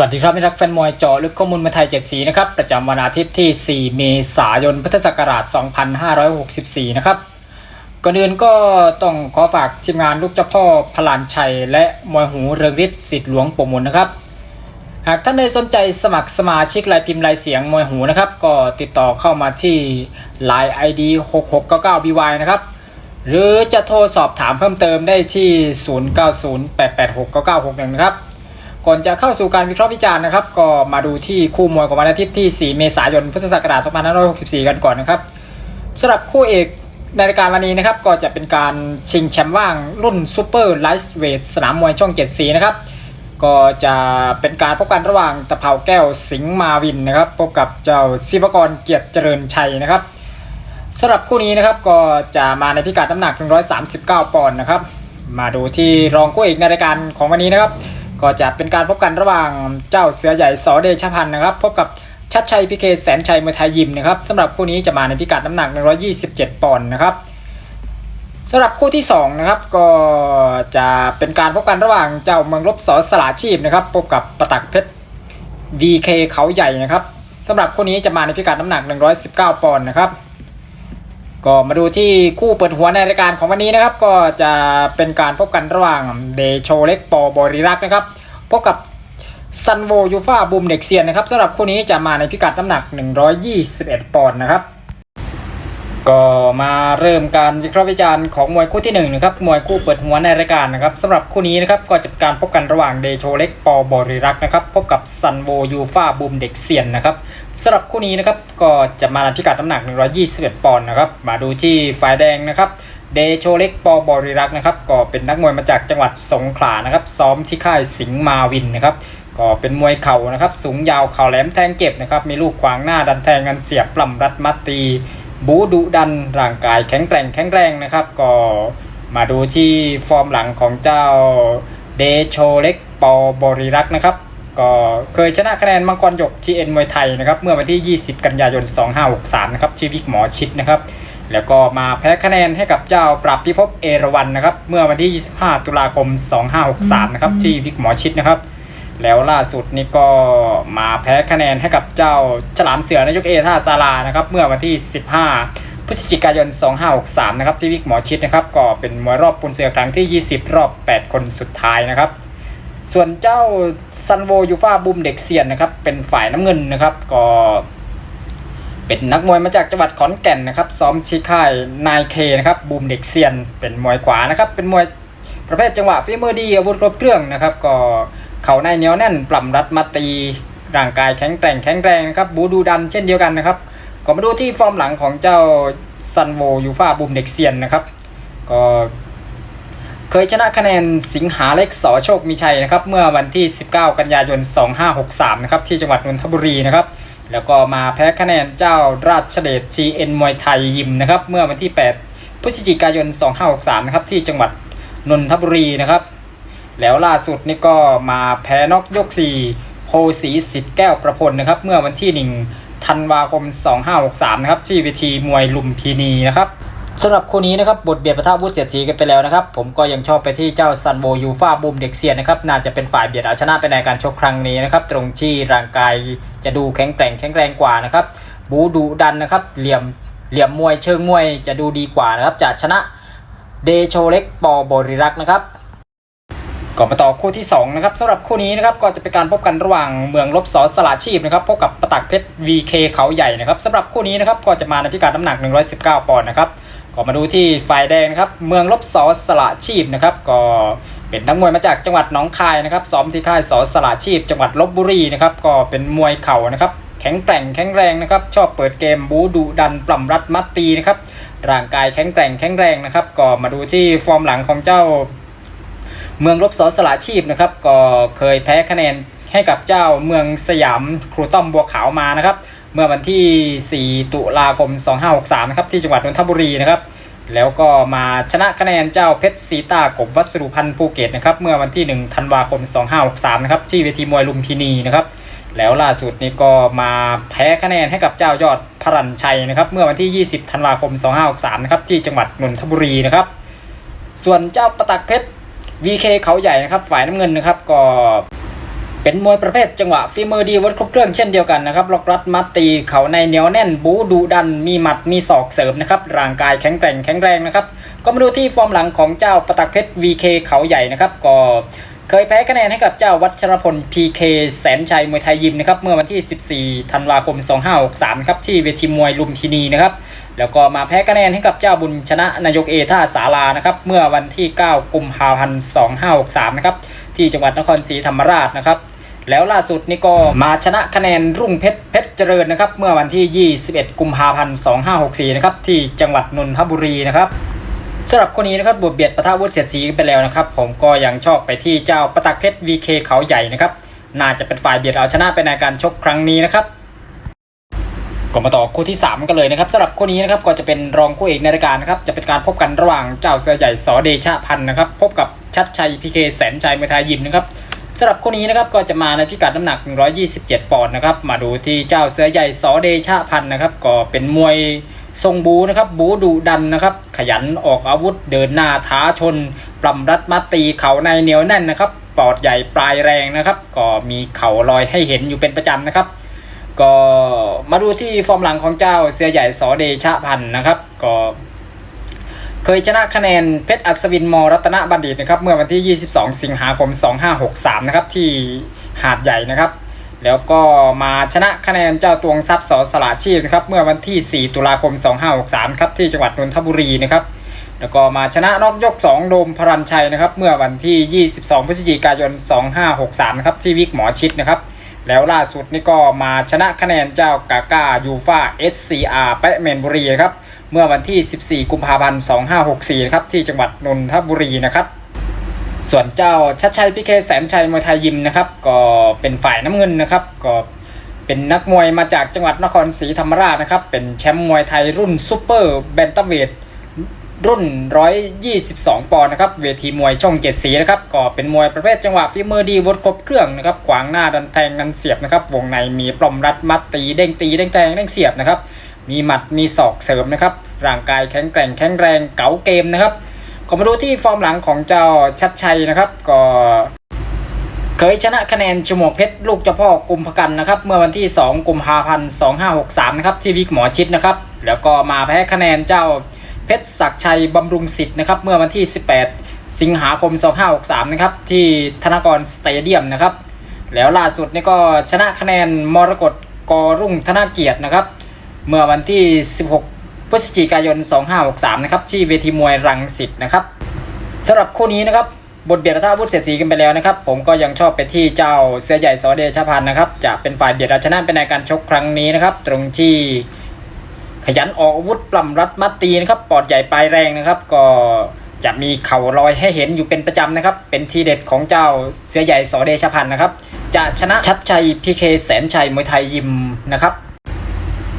สวัสดีครับมิตรรักแฟนมวยเจาะลึกข้อมูลมาไทย7สีนะครับประจำวันอาทิตย์ที่ 4 เมษายนพุทธศักราช 2564 นะครับก่อนอื่นก็ต้องขอฝากทีมงานลูกเจ้าพ่อพลานชัย และมวยหูเรืองฤทธิ์สิทธิ์หลวงปมลนะครับ หากท่านใดสนใจสมัครสมาชิกรายพิมพ์รายเสียงมวยหูนะครับก็ติดต่อเข้ามาที่ Line ID 6699BY นะครับหรือจะโทรสอบถามเพิ่มเติมได้ที่ 0908869961 นะครับ ก่อนจะเข้าสู่การวิเคราะห์วิจารณ์นะครับ ก็มาดูที่คู่มวยของวันอาทิตย์ที่ 4 เมษายน พุทธศักราช 2564 กันก่อนนะครับสำหรับคู่เอกในรายการวันนี้นะครับ ก็จะเป็นการชิงแชมป์ว่างรุ่นซูเปอร์ไลท์เวทสนามมวยช่อง7สีนะครับ ก็จะเป็นการพบกันระหว่างตะเภาแก้วสิงห์มาวินนะครับ พบกับเจ้าศิวกรเกียรติเจริญชัยนะครับสำหรับคู่นี้นะครับก็จะมาในพิกัดน้ำหนัก 139 ปอนด์นะครับ มาดูที่รองคู่เอกในรายการของวันนี้นะครับ ก็จะเป็นการพบกันระหว่างเจ้าเสือใหญ่สอเดชพันธ์นะครับ พบกับชัดชัยพิเคแสนชัยมวยไทยยิมนะครับสำหรับคู่นี้จะมาในพิกัดน้ำหนัก 127 ปอนด์นะครับสำหรับคู่ที่2นะครับก็จะเป็นการพบกันระหว่างเจ้าเมืองลบสอสลาชีพนะครับพบกับประตักเพชร VK เขาใหญ่นะครับสำหรับคู่นี้จะมาในพิกัดน้ำหนัก 119 ปอนด์นะครับ ก็มาดูที่คู่เปิดหัวในรายการของวันนี้นะครับ ก็จะเป็นการพบกันระหว่างเดโชเล็กปอบริรักษ์นะครับ พบกับซันโวยูฟาบูมเด็กเซียนนะครับสำหรับคู่นี้จะมาในพิกัดน้ำหนัก 121 ปอนด์นะครับ ก็มาเริ่มการวิเคราะห์วิจารณ์ของมวยคู่ที่1นนะครับมวยคู่เปิดหัวในรายการนะครับสำหรับคู่นี้นะครับก็จะเป็นการพบกันระหว่างเดโชเล็กปอบริรักนะครับพบกับซันโวยูฟาบูมเด็กเซียนนะครับสำหรับคู่นี้นะครับก็จะมาในพิกัดน้ำหนัก 121 ปอนด์นะครับมาดูที่ฝ่ายแดงนะครับเดโชเล็กปอบริรักนะครับก็เป็นนักมวยมาจากจังหวัดสงขลานะครับซ้อมที่ค่ายสิงห์มาวินนะครับก็เป็นมวยเข่านะครับสูงยาวเข่าแหลมแทงเก็บนะครับมีลูกขวางหน้าดันแทงกันเสียบปล้ำรัดมัดตี บูดุดันร่างกายแข็งแกร่งแข็งแรงนะครับ ก็มาดูที่ฟอร์มหลังของเจ้าเดโชเล็กปอบริรักษ์นะครับ ก็เคยชนะคะแนนมังกรหยกที่เอ็นมวยไทยนะครับ เมื่อวันที่ 20 กันยายน 2563 นะครับที่วิกหมอชิดนะครับแล้วก็มาแพ้คะแนนให้กับเจ้าปรับพิภพเอราวันนะครับ เมื่อวันที่ 25 ตุลาคม 2563 นะครับที่วิกหมอชิดนะครับ แล้วล่าสุดนี่ก็มาแพ้คะแนนให้กับเจ้าฉลามเสือในายกเอท่าซาลานะครับเมื่อวันที่ 15 พฤศจิกายน 2563 นะครับที่วิกหมอชิดนะครับก็เป็นมวยรอบปุนเสือครั้งที่ 20 รอบ 8 คนสุดท้ายนะครับ ส่วนเจ้าซันโวยูฟาบูมเด็กเซียนนะครับเป็นฝ่ายน้ำเงินนะครับก็เป็นนักมวยมาจากจังหวัดขอนแก่นนะครับซ้อมชี้ค่ายนายเคนะครับบูมเด็กเซียน เป็นมวยขวานะครับเป็นมวยประเภทจังหวะฝีมือดีอาวุธครบเครื่องนะครับ ก็ เขาในเหนียวแน่นปล่ำรัดมาตีร่างกายแข็งแกร่งแข็งแรงนะครับบูดูดันเช่นเดียวกันนะครับก็มาดูที่ฟอร์มหลังของเจ้าซันโวยูฟาบูมเด็กเซียนนะครับ ก็เคยชนะคะแนนสิงหาเล็กสอโชคมีชัยนะครับ เมื่อวันที่ 19 กันยายน 2563 นะครับ ที่จังหวัดนนทบุรีนะครับ แล้วก็มาแพ้คะแนนเจ้าราชเดช GN มวยไทยยิมนะครับ เมื่อวันที่ 8 พฤศจิกายน 2563 นะครับ ที่จังหวัดนนทบุรีนะครับ แล้วล่าสุดนี่ก็มาแพ้นอกยก 4 โพสีสิทธิ์แก้วประพลนะครับ เมื่อวันที่ 1 ธันวาคม 2563 นะครับที่เวทีมวยลุมพินีนะครับสำหรับคู่นี้นะครับบทเบียดประทะวุฒิเสียดสีกันไปแล้วนะครับ ผมก็ยังชอบไปที่เจ้าซันโวยูฟาบูมเด็กเซียนนะครับน่าจะเป็นฝ่ายเบียดเอาชนะไปในการชกครั้งนี้นะครับ ตรงที่ร่างกายจะดูแข็งแกร่งแข็งแรงกว่านะครับ บูดุดันนะครับ เหลี่ยมเหลี่ยมมวยเชิงมวยจะดูดีกว่านะครับจะชนะเดโชเล็กปอบริรักนะครับ ก็มาต่อคู่ที่2นะครับสำหรับคู่นี้นะครับก็จะเป็นการพบกันระหว่างเมืองลบสอสลาชีพนะครับพบกับประตักเพชร VK เขาใหญ่นะครับสำหรับคู่นี้นะครับก็จะมาในพิกัดน้ำหนัก 119 ปอนด์นะครับก็มาดูที่ฝ่ายแดงนะครับเมืองลบสอสลาชีพนะครับก็เป็นนักมวยมาจากจังหวัดหนองคายนะครับซ้อมที่ค่ายสอสลาชีพ จังหวัดลบบุรีนะครับก็เป็นมวยเข่านะครับแข็งแกร่งแข็งแรงนะครับชอบเปิดเกมบูดุดันปล่ำรัดมัดตีนะครับร่างกายแข็งแกร่งแข็งแรงนะครับก็มาดูที่ฟอร์มหลังของเจ้า เมืองลบสอสลาชีพนะครับ ก็เคยแพ้คะแนนให้กับเจ้าเมืองสยามครูต้อมบัวขาวมานะครับ เมื่อวันที่ 4 ตุลาคม 2563 นะครับ ที่จังหวัดนนทบุรีนะครับ แล้วก็มาชนะคะแนนเจ้าเพชรซีตากบวัสรุพันธ์ภูเก็ตนะครับ เมื่อวันที่ 1 ธันวาคม 2563 นะครับ ที่เวทีมวยลุมพินีนะครับ แล้วล่าสุดนี้ก็มาแพ้คะแนนให้กับเจ้ายอดพรัญชัยนะครับ เมื่อวันที่ 20 ธันวาคม 2563 นะครับ ที่จังหวัดนนทบุรีนะครับ ส่วนเจ้าประตักเพชร VK เขาใหญ่นะครับฝ่ายน้ำเงินนะครับก็เป็นมวยประเภทจังหวะฝีมือดีวัดครบเครื่องเช่นเดียวกันนะครับล็อกรัดมัดตีเขาในเหนียวแน่น บูดุดัน มีหมัดมีศอกเสริมนะครับร่างกายแข็งแกร่งแข็งแรงนะครับก็มาดูที่ฟอร์มหลังของเจ้าประตักเพชร VK เขาใหญ่นะครับก็เคยแพ้คะแนนให้กับเจ้าวัชรพล PK แสนชัยมวยไทยยิมนะครับเมื่อวันที่ 14 ธันวาคม 2563 ครับที่เวทีมวยลุมพินีนะครับ แล้วก็มาแพ้คะแนนให้กับเจ้าบุญชนะนายกเอท่าสารานะครับ เมื่อวันที่ 9 กุมภาพันธ์2563 นะครับ ที่จังหวัดนครศรีธรรมราชนะครับ แล้วล่าสุดนี่ก็มาชนะคะแนนรุ่งเพชรเพชรเจริญนะครับ เมื่อวันที่ 21 กุมภาพันธ์2564 นะครับ ที่จังหวัดนนทบุรีนะครับสำหรับคนนี้นะครับบวเบียดประทะวุฒิเสียดสีไปแล้วนะครับ ผมก็ยังชอบไปที่เจ้าประตักเพชร VK เขาใหญ่นะครับ น่าจะเป็นฝ่ายเบียดเอาชนะไปในการชกครั้งนี้นะครับ ก็มาต่อคู่ที่ 3 กันเลยนะครับสำหรับคู่นี้นะครับก็จะเป็นรองคู่เอกในรายการนะครับจะเป็นการพบกันระหว่างเจ้าเสือใหญ่สอเดชะพันธ์นะครับพบกับชัดชัยพีเคแสนชัยมทยยิมนะครับสำหรับคู่นี้นะครับก็จะมาในพิกัดน้ำหนัก 127 ปอนด์นะครับมาดูที่เจ้าเสือใหญ่สอเดชะพันธ์นะครับก็เป็นมวยทรงบูนะครับบูดุดันนะครับขยันออกอาวุธเดินหน้าท้าชนปล้ำรัดมัดตีเข่าในเหนียวแน่นนะครับปอดใหญ่ปลายแรงนะครับก็มีเข่าลอยให้เห็นอยู่เป็นประจำนะครับ ก็มาดูที่ฟอร์มหลังของเจ้าเสือใหญ่สอเดชะพันธ์นะครับ ก็ เคยชนะคะแนนเพชรอัศวินมรัตนบัณฑิตนะครับ เมื่อวันที่ 22 สิงหาคม 2563 นะครับ ที่หาดใหญ่นะครับ แล้วก็มาชนะคะแนนเจ้าตวงทรัพย์สอสละชีพนะครับ เมื่อวันที่ 4 ตุลาคม 2563 ครับ ที่จังหวัดนนทบุรีนะครับแล้วก็มาชนะนอกยก 2 โดมพรัญชัยนะครับ เมื่อวันที่ 22 พฤศจิกายน 2563 นะครับ ที่วิกหมอชิดนะครับ แล้วล่าสุดนี่ก็มาชนะคะแนนเจ้ากาก้ายูฟา SCR แปะเมนบุรีครับ เมื่อวันที่ 14 กุมภาพันธ์ 2564ครับที่จังหวัดนนทบุรีนะครับ ส่วนเจ้าชัดชัยพิเคแสนชัยมวยไทยยิมนะครับก็เป็นฝ่ายน้ำเงินนะครับก็เป็นนักมวยมาจากจังหวัดนครศรีธรรมราชนะครับเป็นแชมป์มวยไทยรุ่นซูเปอร์แบนตัมเวท รุ่น 122 ปอนด์นะครับ เวทีมวยช่องเจ็ดสีนะครับ ก็เป็นมวยประเภทจังหวะฝีมือดีวดครบเครื่องนะครับ ขวางหน้าดันแทงกันเสียบนะครับ วงในมีปลอมรัดมัดตีเด้งตีเด้งแทงเด้งเสียบนะครับ มีหมัดมีศอกเสริมนะครับ ร่างกายแข็งแกร่งแข็งแรงเก๋าเกมนะครับก็มาดูที่ฟอร์มหลังของเจ้าชัดชัยนะครับ ก็เคยชนะคะแนนชมวกเพชรลูกเจ้าพ่อกุมภกันนะครับ เมื่อวันที่ 2 กุมภาพันธ์ 2563 นะครับที่วิกหมอชิดนะครับ แล้วก็มาแพ้คะแนนเจ้า เพชรศักชัยบำรุงสิทธิ์นะครับเมื่อวันที่ 18 สิงหาคม 2563 นะครับที่ธนากรสเตเดียมนะครับแล้วล่าสุดนี่ก็ชนะคะแนนมรกตกรุ่งธนเกียรตินะครับ เมื่อวันที่ 16 พฤศจิกายน 2563 นะครับที่เวทีมวยรังสิตนะครับสำหรับคู่นี้นะครับบทเบียดปะทาวุธเสียสีกันไปแล้วนะครับ ผมก็ยังชอบไปที่เจ้าเสือใหญ่สอเดชพันธ์นะครับจะเป็นฝ่ายเบียดเอาชนะไปในการชกครั้งนี้นะครับ ตรงที่ ขยันออกอาวุธปล้ำรัดมัดตีนะครับปอดใหญ่ปลายแรงนะครับ ก็จะมีเข่าลอยให้เห็นอยู่เป็นประจำนะครับ เป็นทีเด็ดของเจ้าเสือใหญ่สอเดชพันธ์นะครับ จะชนะชัดชัยพีเคแสนชัยมวยไทยยิมนะครับ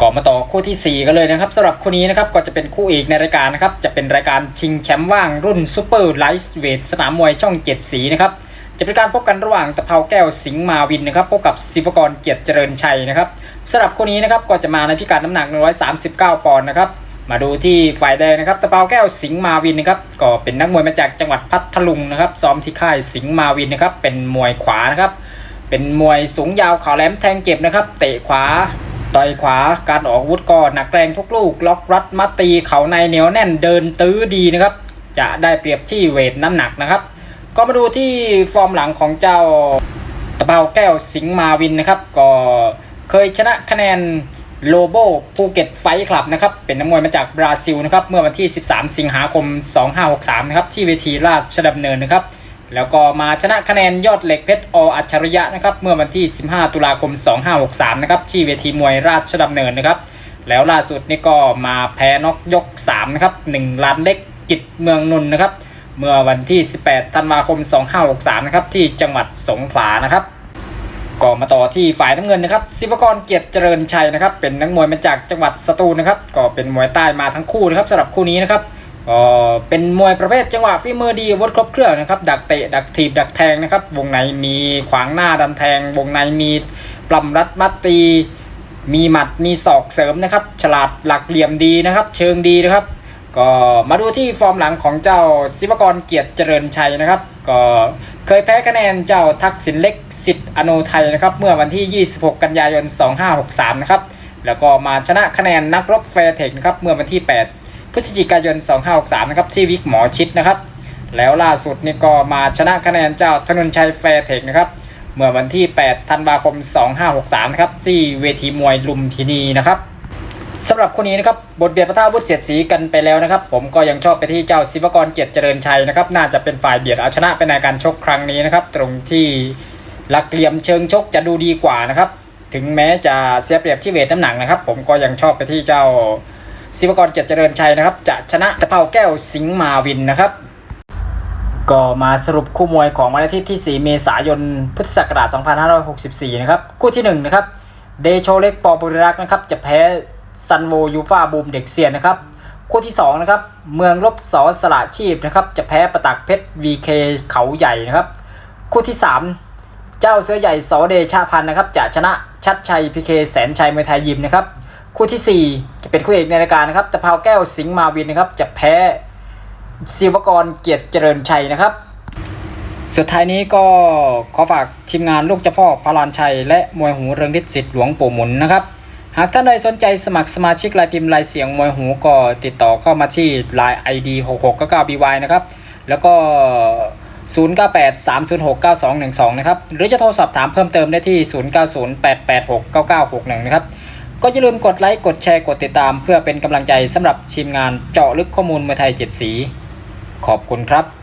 ก่อนมาต่อคู่ทีสี่ 4 กันเลยนะครับสำหรับคู่นี้นะครับก็จะเป็นคู่เอกในรายการนะครับจะเป็นรายการชิงแชมป์ว่างรุ่นซูเปอร์ไลท์เวทสนามมวยช่องเจ็ดสีนะครับ จะเป็นการพบกันระหว่างตะเภาแก้วสิงห์มาวินนะครับพบกับศิวกรเกียรติเจริญชัยนะครับสำหรับคู่นี้นะครับก็จะมาในพิกัดน้ำหนัก 139 ปอนด์นะครับมาดูที่ฝ่ายแดงนะครับตะเภาแก้วสิงห์มาวินนะครับก็เป็นนักมวยมาจากจังหวัดพัทลุงนะครับซ้อมที่ค่ายสิงห์มาวินนะครับเป็นมวยขวานะครับเป็นมวยสูงยาวขาแหลมแทงเจ็บนะครับเตะขวาต่อยขวาการออกวุธก็หนักแรงทุกลูก ล็อกรัดมัดตี เข่าในเหนียวแน่นเดินตื้อดีนะครับ จะได้เปรียบที่เวทน้ำหนักนะครับ ก็มาดูที่ฟอร์มหลังของเจ้าตะเบาแก้วสิงมาวินนะครับ ก็เคยชนะคะแนนโลโบภูเก็ตไฟคลับนะครับ เป็นนักมวยมาจากบราซิลนะครับ เมื่อวันที่ 13 สิงหาคม 2563 นะครับ ที่เวทีราชดำเนินนะครับ แล้วก็มาชนะคะแนนยอดเหล็กเพชรออัจฉริยะนะครับ เมื่อวันที่ 15 ตุลาคม 2563 นะครับ ที่เวทีมวยราชดำเนินนะครับ แล้วล่าสุดนี่ก็มาแพ้น็อกยก 3 นะครับ 1ล้านเล็กกิจเมืองนนท์นะครับ เมื่อวันที่ 18 ธันวาคม 2563 นะครับ ที่จังหวัดสงขลานะครับก็มาต่อที่ฝ่ายน้ำเงินนะครับศิวกรเกียรติเจริญชัยนะครับ เป็นนักมวยมาจากจังหวัดสตูลนะครับ ก็เป็นมวยใต้มาทั้งคู่นะครับสำหรับคู่นี้นะครับก็เป็นมวยประเภทจังหวะฝีมือดีวุธครบเครื่องนะครับ ดักเตะดักถีบดักแทงนะครับ วงในมีขวางหน้าดันแทง วงในมีปล้ำรัดมัดตี มีหมัดมีศอกเสริมนะครับ ฉลาดหลักเหลี่ยมดีนะครับ เชิงดีนะครับ ก็มาดูที่ฟอร์มหลังของเจ้าศิวกรเกียรติเจริญชัยนะครับ ก็เคยแพ้คะแนนเจ้าทักษิณเล็กสิทธิ์อโนไทยนะครับ เมื่อวันที่ 26 กันยายน 2563 นะครับ แล้วก็มาชนะคะแนนนักรบแฟร์เทคนะครับ เมื่อวันที่ 8 พฤศจิกายน 2563 นะครับ ที่วิกหมอชิดนะครับ แล้วล่าสุดนี่ก็มาชนะคะแนนเจ้าธนนชัยแฟร์เทคนะครับ เมื่อวันที่ 8 ธันวาคม 2563 นะครับ ที่เวทีมวยลุมพินีนะครับ สำหรับคนนี้นะครับบทเบียดประท่าวุฒิเสียดสีกันไปแล้วนะครับ ผมก็ยังชอบไปที่เจ้าศิวกรเกียรติเจริญชัยนะครับ น่าจะเป็นฝ่ายเบียดเอาชนะไปในการชกครั้งนี้นะครับ ตรงที่หลักเหลี่ยมเชิงชกจะดูดีกว่านะครับ ถึงแม้จะเสียเปรียบที่เวทน้ำหนักนะครับ ผมก็ยังชอบไปที่เจ้าศิวกรเกียรติเจริญชัยนะครับ จะชนะตะเภาแก้วสิงห์มาวินนะครับ ก็มาสรุปคู่มวยของวันอาทิตย์ที่ 4 เมษายน พุทธศักราช 2564 นะครับ คู่ที่1นะครับ เดโชเล็กปอบุริรักษ์นะครับ จะแพ้ ซันโวยูฟาบูมเด็กเซียนนะครับคู่ที่2นะครับเมืองลบสอสละชีพนะครับจะแพ้ประตักเพชร VK เขาใหญ่นะครับคู่ที่ 3 เจ้าเสือใหญ่สอเดชาพันธ์นะครับจะชนะชัดชัยพีเคแสนชัยมวยไทยยิมนะครับคู่ทีสี่4 จะเป็นคู่เอกในรายการนะครับตะเภาแก้วสิงห์มาวินนะครับจะแพ้ศิวกรเกียรติเจริญชัยนะครับ สุดท้ายนี้ก็ขอฝากทีมงานลูกเจ้าพ่อพารานชัย และมวยหูเรืองฤทธิ์สิทธิ์หลวงปู่หมุนนะครับ หากท่านใดสนใจสมัครสมาชิกรายพิมพ์รายเสียงมวยหูก็ติดต่อเข้ามาที่ Line ID 6699BY นะครับ แล้วก็ 0983069212 นะครับ หรือจะโทรสอบถามเพิ่มเติมได้ที่ 0908869961 นะครับ ก็อย่าลืมกดไลค์กดแชร์กดติดตาม เพื่อเป็นกำลังใจสำหรับทีมงานเจาะลึกข้อมูลมวยไทย7สี ขอบคุณครับ